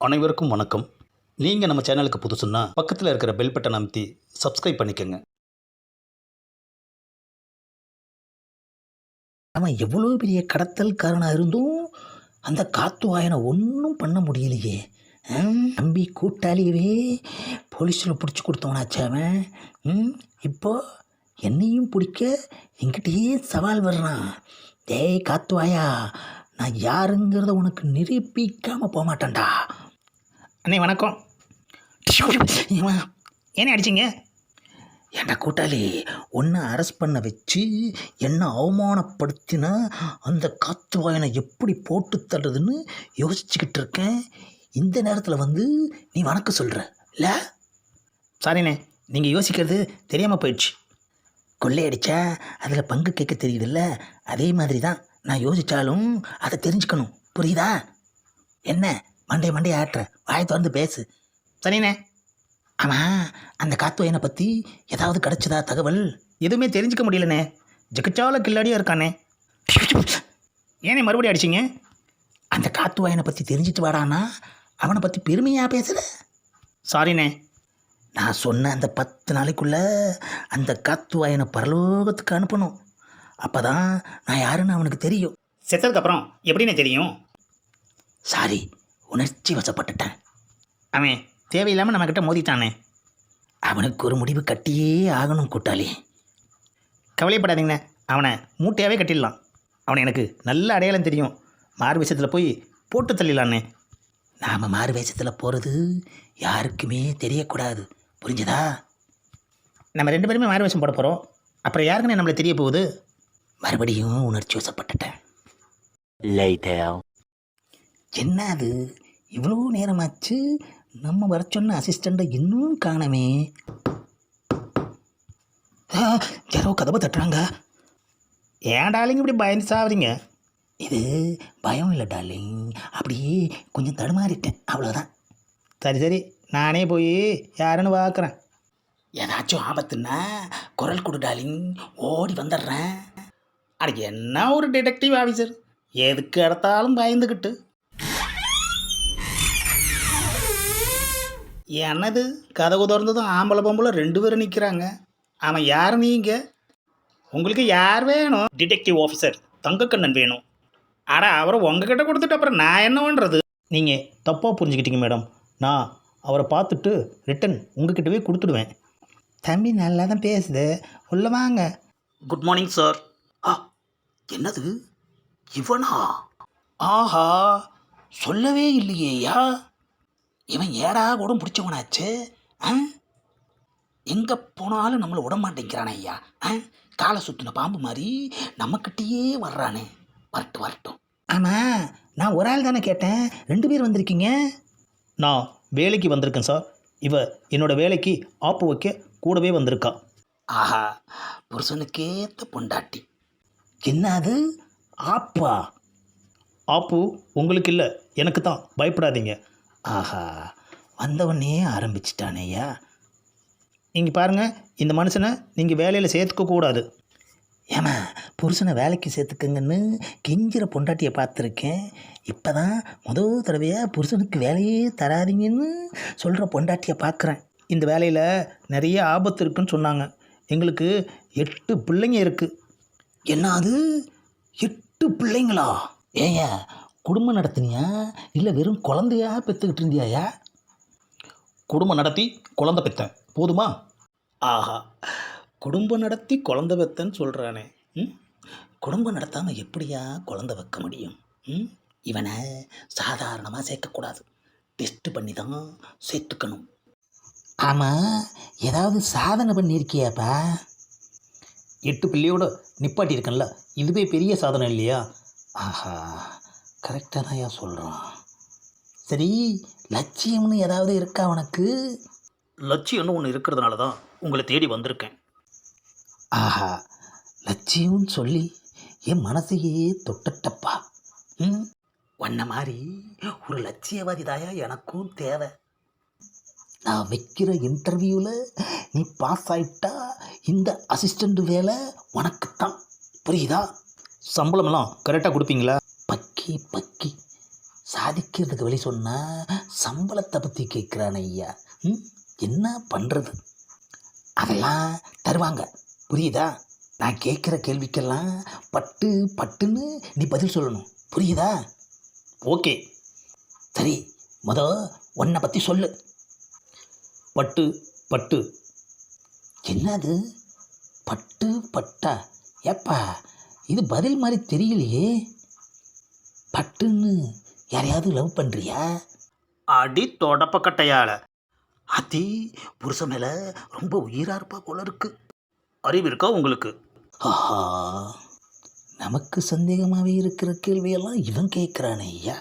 அனைவருக்கும் வணக்கம். நீங்கள் நம்ம சேனலுக்கு புதுசுன்னா பக்கத்தில் இருக்கிற பெல் பட்டன் அமைத்தி சப்ஸ்கிரைப் பண்ணிக்கோங்க. அவன் எவ்வளோ பெரிய கடத்தல்காரனாக இருந்தும் அந்த காத்து வாயனை ஒன்றும் பண்ண முடியலையே. நம்பி தம்பி கூட்டாளியவே போலீஸில் பிடிச்சி கொடுத்தவனாச்சாவன் ம், இப்போ என்னையும் பிடிக்க என்கிட்டயே சவால் வர்றான். டேய் காத்துவாயா நான் யாருங்கிறத உனக்கு நிரூபிக்காமல் போக மாட்டேன்டா அண்ணே வணக்கம். ஏம்மா, ஏனே அடிச்சிங்க? ஏன்டா கூட்டாளி உன்னை அரெஸ்ட் பண்ண வச்சு என்ன அவமானப்படுத்தினா அந்த காத்து வாயனை எப்படி போட்டு தள்ளுறதுன்னு யோசிச்சுக்கிட்டு இருக்கேன். இந்த நேரத்தில் வந்து நீ வணக்கம் சொல்கிற இல்லை? சாரிண்ணே நீங்கள் யோசிக்கிறது தெரியாமல் போயிடுச்சு. கொள்ளையடிச்சா அதில் பங்கு கேட்க தெரியுதுல்ல? அதே மாதிரி தான் நான் யோசித்தாலும் அதை தெரிஞ்சுக்கணும். புரியுதா? என்ன? மண்டே மண்டே ஆட்டுற. வாயை திறந்து பேசு. சரிண்ணே ஆமாம் அந்த காத்துவயனை பற்றி ஏதாவது கிடைச்சதா தகவல்? எதுவுமே தெரிஞ்சுக்க முடியலண்ணே ஜெகச்சால கில்லாடியாக இருக்கானே. ஏனே மறுபடியும் அடிச்சிங்க? அந்த காத்துவாயனை பற்றி தெரிஞ்சிட்டு வாடானா? அவனை பற்றி பெருமையாக பேசுகிற சாரிண்ணே நான் சொன்ன அந்த பத்து நாளைக்குள்ள அந்த காத்துவாயனை பரலோகத்துக்கு அனுப்பணும். அப்போ தான் நான் யாருன்னு அவனுக்கு தெரியும். செத்ததுக்கப்புறம் எப்படிண்ணே தெரியும்? சாரி உணர்ச்சி வசப்பட்டுட்டேன். அவன் தேவையில்லாமல் நம்மக்கிட்ட மோதிட்டானே. அவனுக்கு ஒரு முடிவு கட்டியே ஆகணும் கூட்டாளி. கவலைப்படாதீங்கண்ணே அவனை மூட்டையாகவே கட்டிடலாம். அவனை எனக்கு நல்ல அடையாளம் தெரியும். மாறு விஷயத்தில் போய் போட்டு தள்ளிடலான்னே நாம் மாறு வேஷத்தில் போகிறது யாருக்குமே தெரியக்கூடாது. புரிஞ்சதா? நம்ம ரெண்டு பேருமே மாறு வேஷம் போட போகிறோம் அப்புறம் யாருக்குண்ணே நம்மளை தெரிய போகுது? மறுபடியும் உணர்ச்சி வசப்பட்டுட்டேன். என்ன அது இவ்வளோ நேரமாச்சு? நம்ம வர சொன்ன அசிஸ்டண்ட்டை இன்னும் காணமே. யாரோ கதவை தட்டுறாங்க. ஏன் டாலிங்க இப்படி பயந்து சாவறீங்க? இது பயம் இல்லை டார்லிங். அப்படியே கொஞ்சம் தடுமாறிட்டேன். அவ்வளோதான் சரி சரி. நானே போய் யாருன்னு பார்க்குறேன். ஏதாச்சும் ஆபத்துன்னா குரல் கொடு டார்லிங். ஓடி வந்துடுறேன். அட என்ன ஒரு டிடெக்டிவ் ஆஃபீஸர் எதுக்கு எடுத்தாலும் பயந்துக்கிட்டு என்னது? கதவு திறந்ததும் ஆம்பளை பொம்பளை ரெண்டு பேரும் நிற்கிறாங்க அவன் யார் நீங்க? உங்களுக்கு யார் வேணும்? டிடெக்டிவ் ஆஃபீஸர் தங்கக்கண்ணன் வேணும். அட அவரை உங்ககிட்ட கொடுத்துட்டு அப்புறம் நான் என்ன பண்ணுறது நீங்கள் தப்பாக புரிஞ்சுக்கிட்டீங்க மேடம். நான் அவரை பார்த்துட்டு ரிட்டன் உங்ககிட்டவே கொடுத்துடுவேன். தம்பி நல்லா தான் பேசுது. உள்ள வாங்க. குட் மார்னிங் சார் ஆ என்னது? இவனா? ஆஹா சொல்லவே இல்லையேயா இவன் ஏடா கூட பிடிச்சவனாச்சு? ஆ? எங்கே போனாலும் நம்மளை விட மாட்டேங்கிறானே ஐயா. ஆ? காலை சுற்றின பாம்பு மாதிரி நம்மக்கிட்டேயே வர்றானே. வரட்டும் வரட்டும். ஆமாம் நான் ஒரு ஆள் தானே கேட்டேன். ரெண்டு பேர் வந்திருக்கீங்க? நான் வேலைக்கு வந்திருக்கேன் சார். இவ என்னோட வேலைக்கு ஆப்பு வைக்க கூடவே வந்திருக்கா. ஆஹா புருஷனுக்கேத்த பொண்டாட்டி. என்ன அது? ஆப்பா? ஆப்பு உங்களுக்கு இல்லை எனக்கு தான். பயப்படாதீங்க. ஆஹா வந்தவொடனே ஆரம்பிச்சிட்டானேயா நீங்கள் பாருங்கள் இந்த மனுஷனை நீங்கள் வேலையில் சேர்த்துக்க கூடாது. ஏமா புருஷனை வேலைக்கு சேர்த்துக்கங்கன்னு கெஞ்சிற பொண்டாட்டியை பார்த்துருக்கேன். இப்போ தான் முதல் தடவையாக புருஷனுக்கு வேலையே தராதீங்கன்னு சொல்கிற பொண்டாட்டியை பார்க்குறேன். இந்த வேலையில் நிறைய ஆபத்து இருக்குன்னு சொன்னாங்க. எங்களுக்கு எட்டு பிள்ளைங்க இருக்குது என்ன அது எட்டு பிள்ளைங்களா? ஏங்க குடும்பம் நடத்தினியா? இல்லை வெறும் குழந்தையா பெற்றுக்கிட்டு இருந்தியாயா? குடும்பம் நடத்தி குழந்தை பெற்றேன் போதுமா? ஆஹா. குடும்பம் நடத்தி குழந்தை பெத்தேன்னு சொல்கிறானே ம்? குடும்பம் நடத்தாமல் எப்படியா குழந்தை வைக்க முடியும்? ம்? இவனை சாதாரணமாக சேர்க்கக்கூடாது. டெஸ்ட் பண்ணி தான் சேர்த்துக்கணும். ஆமாம் ஏதாவது சாதனை பண்ணியிருக்கியாப்பா? எட்டு பிள்ளையோட நிப்பாட்டியிருக்கேன்ல. இதுவே பெரிய சாதனை இல்லையா? ஆஹா. கரெக்டாக தான் ஏன் சொல்கிறான் சரி லட்சியம்னு ஏதாவது இருக்கா உனக்கு? லட்சியம்னு ஒன்று இருக்கிறதுனால தான் உங்களை தேடி வந்திருக்கேன். ஆஹா லட்சியம்னு சொல்லி என் மனசையே தொட்டுட்டப்பா. ம்? உன்ன மாதிரி ஒரு லட்சியவாதி தாயா எனக்கும் தேவை. நான் வைக்கிற இன்டர்வியூவில் நீ பாஸ் ஆயிட்டா இந்த அசிஸ்டண்ட் வேலை உனக்குத்தான். புரியுதா? சம்பளமெல்லாம் கரெக்டாக கொடுப்பீங்களா? பக்கி பக்கி. சாதிக்கிறதுக்கு வழி சொன்னால் சம்பளத்தை பற்றி கேட்குறான் ஐயா. ம்? என்ன பண்ணுறது அதெல்லாம் தருவாங்க. புரியுதா? நான் கேட்குற கேள்விக்கெல்லாம் பட்டு பட்டுன்னு நீ பதில் சொல்லணும். புரியுதா? ஓகே. சரி முத உன்னை பற்றி சொல்லு. பட்டு பட்டு. என்னது? பட்டு பட்டா? ஏப்பா இது பதில் மாதிரி தெரியலையே. பட்டுன்னு யாரையாவது லவ் பண்ணுறியா அடி தொடப்பக்கட்டையால அத்தி புருஷன் மேலே ரொம்ப உயிராக இருப்பா போல இருக்கு. அறிவு இருக்கா உங்களுக்கு? ஆஹா நமக்கு சந்தேகமாகவே இருக்கிற கேள்வியெல்லாம் இவன் கேட்குறானே ஐயா.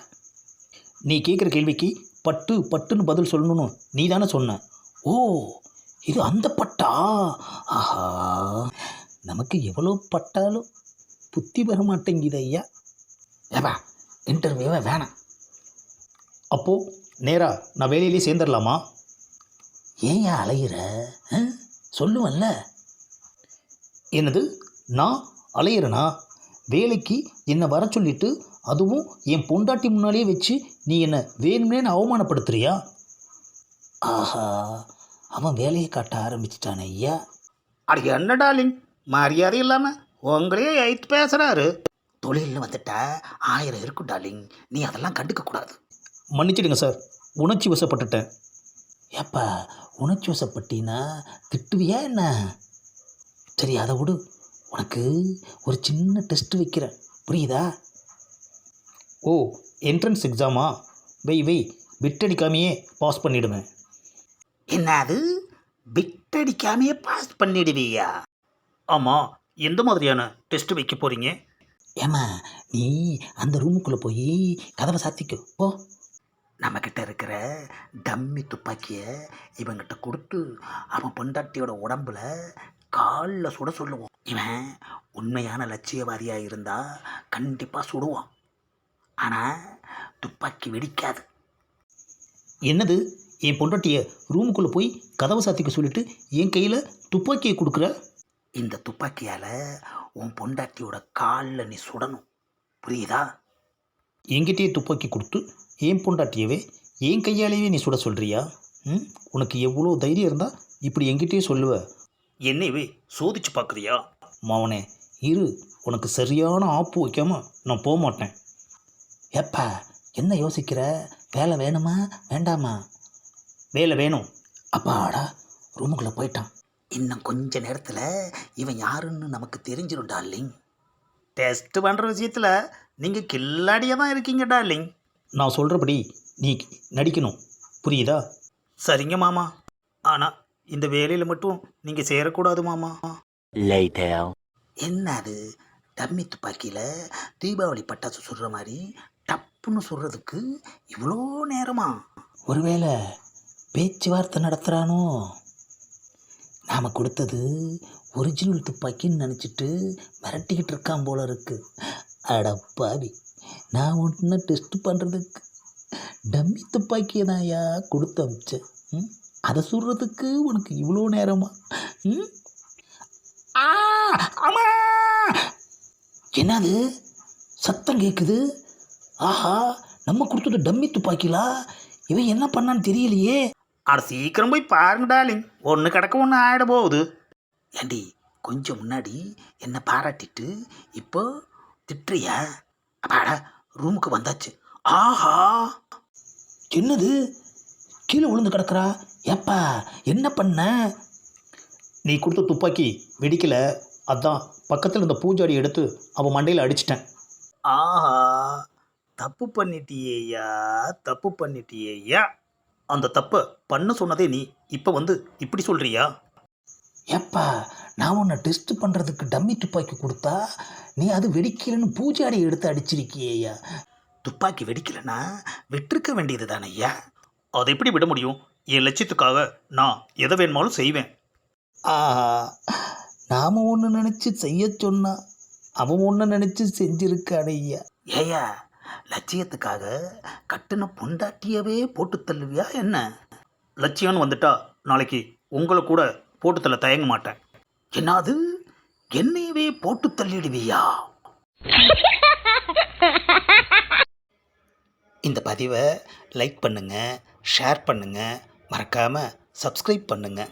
நீ கேட்குற கேள்விக்கு பட்டு பட்டுன்னு பதில் சொல்லணும் நீ தானே சொன்ன. ஓ இது அந்த பட்டா? ஆஹா நமக்கு எவ்வளோ பட்டாலும் புத்தி வர மாட்டேங்குது ஐயா. ஏவா இன்டர்வியூவே வேணாம். அப்போது நேராக நான் வேலையிலேயே சேர்ந்துடலாமா? ஏன் அலையிற? சொல்லுவல்ல. என்னது நான் அலையிறனா? வேலைக்கு என்னை வர சொல்லிட்டு அதுவும் என் பொண்டாட்டி முன்னாலேயே வச்சு நீ என்னை வேணும்னே அவமானப்படுத்துறியா? ஆஹா அவன் வேலையை காட்ட ஆரம்பிச்சிட்டானே ஐயா. அட என்ன டாலிங் மரியாதை இல்லாமல் உங்களையே எய்த்து பேசுகிறாரு தொழில்னு வந்துட்டா? ஆயிரம் இருக்கும் டார்லிங். நீ அதெல்லாம் கண்டுக்க கூடாது. மன்னிச்சிடுங்க சார். உணர்ச்சி வசப்பட்டுட்டேன். ஏப்பா உணர்ச்சி வசப்பட்டினா திட்டுவியா என்ன? சரி அதை விடு. உனக்கு ஒரு சின்ன டெஸ்ட் வைக்கிறேன். புரியுதா? ஓ என்ட்ரன்ஸ் எக்ஸாமா? வெய் வெய் விட்டடிக்காமையே பாஸ் பண்ணிடுவேன். என்ன அது? பிட்டடிக்காமையே பாஸ் பண்ணிடுவியா? ஆமாம் எந்த மாதிரியான டெஸ்ட் வைக்க போகிறீங்க ஏம்மா நீ அந்த ரூமுக்குள்ளே போய் கதவை சாத்திக்கோ. போ. நம்மக்கிட்ட இருக்கிற டம்மி துப்பாக்கியை இவங்கிட்ட கொடுத்து அவன் பொண்டாட்டியோட உடம்புல காலில் சுட சொல்லுவோம் இவன் உண்மையான லட்சியவாதியாக இருந்தால் கண்டிப்பாக சுடுவான். ஆனால் துப்பாக்கி வெடிக்காது. என்னது? என் பொண்டாட்டியை ரூமுக்குள்ளே போய் கதவை சாத்திக்க சொல்லிட்டு என் கையில் துப்பாக்கியை கொடுக்குற? இந்த துப்பாக்கியால் உன் பொண்டாட்டியோட காலில் நீ சுடணும். புரியுதா? என்கிட்டயே துப்பாக்கி கொடுத்து என் பொண்டாட்டியவே என் கையாலேயே நீ சுட சொல்கிறியா ம்? உனக்கு எவ்வளோ தைரியம் இருந்தால் இப்படி என்கிட்டயே சொல்லுவ. என்னையவே சோதிச்சு பார்க்குறியா? மாவனே இரு உனக்கு சரியான ஆப்பு வைக்காம நான் போக மாட்டேன். ஏப்பா என்ன யோசிக்கிற? வேலை வேணுமா? வேண்டாமா? வேலை வேணும். அப்பாடா ரூமுக்குள்ளே போயிட்டான். இன்னும் கொஞ்ச நேரத்தில் இவன் யாருன்னு நமக்கு தெரிஞ்சிடும் டார்லிங். டெஸ்ட் பண்ணுற விஷயத்தில் நீங்கள் கில்லாடியாக தான் இருக்கீங்க டார்லிங். நான் சொல்கிறபடி நீ நடிக்கணும். புரியுதா? சரிங்க மாமா. ஆனால் இந்த வேலையில் மட்டும் நீங்கள் சேரக்கூடாது மாமா. என்ன அது? டம்மி துப்பாக்கியில் தீபாவளி பட்டாசு சுடுற மாதிரி டப்புன்னு சுடுறதுக்கு இவ்வளோ நேரமா? ஒருவேளை பேச்சுவார்த்தை நடத்துகிறானோ நாம் கொடுத்தது ஒரிஜினல் துப்பாக்கின்னு நினச்சிட்டு மிரட்டிக்கிட்டு இருக்கான் போல இருக்கு. அடப்பாவி நான் ஒன்று டெஸ்ட் பண்ணுறதுக்கு டம்மி துப்பாக்கியை தான் ஐயா கொடுத்து அமிச்சேன். ம்? அதை சுடுறதுக்கு உனக்கு இவ்வளோ நேரமா? ம்? ஆ ஆமா. என்னது? சத்தம் கேட்குது ஆஹா நம்ம கொடுத்தது டம்மி துப்பாக்கிலா? இவன் என்ன பண்ணான்னு தெரியலையே. அட சீக்கிரம் போய் பாருங்க டார்லிங் ஒன்று கிடக்க ஒன்று ஆகிட போகுது. ஏண்டி கொஞ்சம் முன்னாடி என்னை பாராட்டிட்டு இப்போ திட்டுறியா? அப்பாடா ரூமுக்கு வந்தாச்சு. ஆஹா! என்னது? கீழே விழுந்து கிடக்குறா? ஏப்பா என்ன பண்ண? நீ கொடுத்த துப்பாக்கி வெடிக்கலை. அதான் பக்கத்தில் இருந்த பூஜாடி எடுத்து அவன் மண்டையில் அடிச்சிட்டேன். ஆஹா! தப்பு பண்ணிட்டியேயா தப்பு பண்ணிட்டியேயா அந்த தப்பை பண்ண சொன்னதே நீ இப்போ வந்து இப்படி சொல்கிறியா ஏப்பா நான் உன்னை டெஸ்ட் பண்ணுறதுக்கு டம்மி துப்பாக்கி கொடுத்தா நீ அது வெடிக்கலைன்னு பூஜாடி எடுத்து அடிச்சிருக்கியேயா? துப்பாக்கி வெடிக்கலைன்னா விட்டிருக்க வேண்டியது தானே ஐயா அதை எப்படி விட முடியும்? என் லட்சியத்துக்காக நான் எதை வேணுமாலும் செய்வேன். ஆஹா நாம் ஒன்று நினச்சி செய்ய சொன்னா அவன் ஒன்று நினச்சி செஞ்சிருக்கானே ஐயா ஏயா லட்சியத்துக்காக கட்டின பொண்டாட்டியவே போட்டு தள்ளுவியா என்ன? லட்சியம்னு வந்துட்டா நாளைக்கு உங்களை கூட போட்டுத்தல தயங்க மாட்டேன். என்னது? என்னையவே போட்டு தள்ளிடுவியா? இந்த பதிவை லைக் பண்ணுங்கள் ஷேர் பண்ணுங்கள் மறக்காமல் சப்ஸ்கிரைப் பண்ணுங்கள்